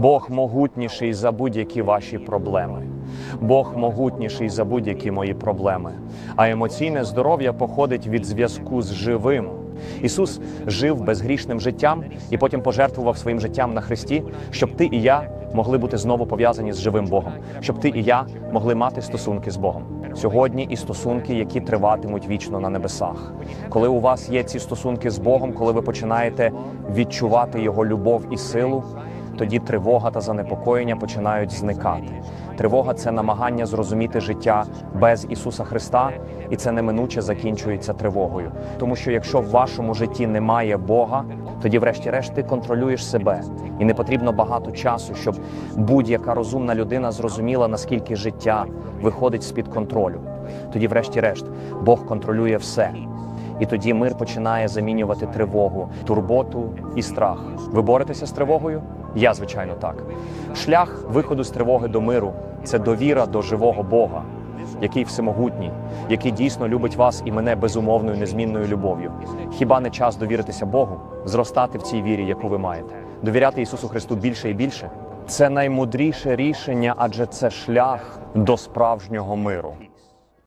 Бог могутніший за будь-які ваші проблеми. Бог могутніший за будь-які мої проблеми. А емоційне здоров'я походить від зв'язку з живим. Ісус жив безгрішним життям і потім пожертвував своїм життям на Христі, щоб ти і я могли бути знову пов'язані з живим Богом, щоб ти і я могли мати стосунки з Богом. Сьогодні і стосунки, які триватимуть вічно на небесах. Коли у вас є ці стосунки з Богом, коли ви починаєте відчувати Його любов і силу, тоді тривога та занепокоєння починають зникати. Тривога це намагання зрозуміти життя без Ісуса Христа, і це неминуче закінчується тривогою. Тому що якщо в вашому житті немає Бога, тоді, врешті-решт, ти контролюєш себе, і не потрібно багато часу, щоб будь-яка розумна людина зрозуміла, наскільки життя виходить з під контролю. Тоді, врешті-решт, Бог контролює все. І тоді мир починає замінювати тривогу, турботу і страх. Ви боретеся з тривогою? Я, звичайно, так. Шлях виходу з тривоги до миру це довіра до живого Бога, який всемогутній, який дійсно любить вас і мене безумовною незмінною любов'ю. Хіба не час довіритися Богу, зростати в цій вірі, яку ви маєте, довіряти Ісусу Христу більше і більше? Це наймудріше рішення, адже це шлях до справжнього миру.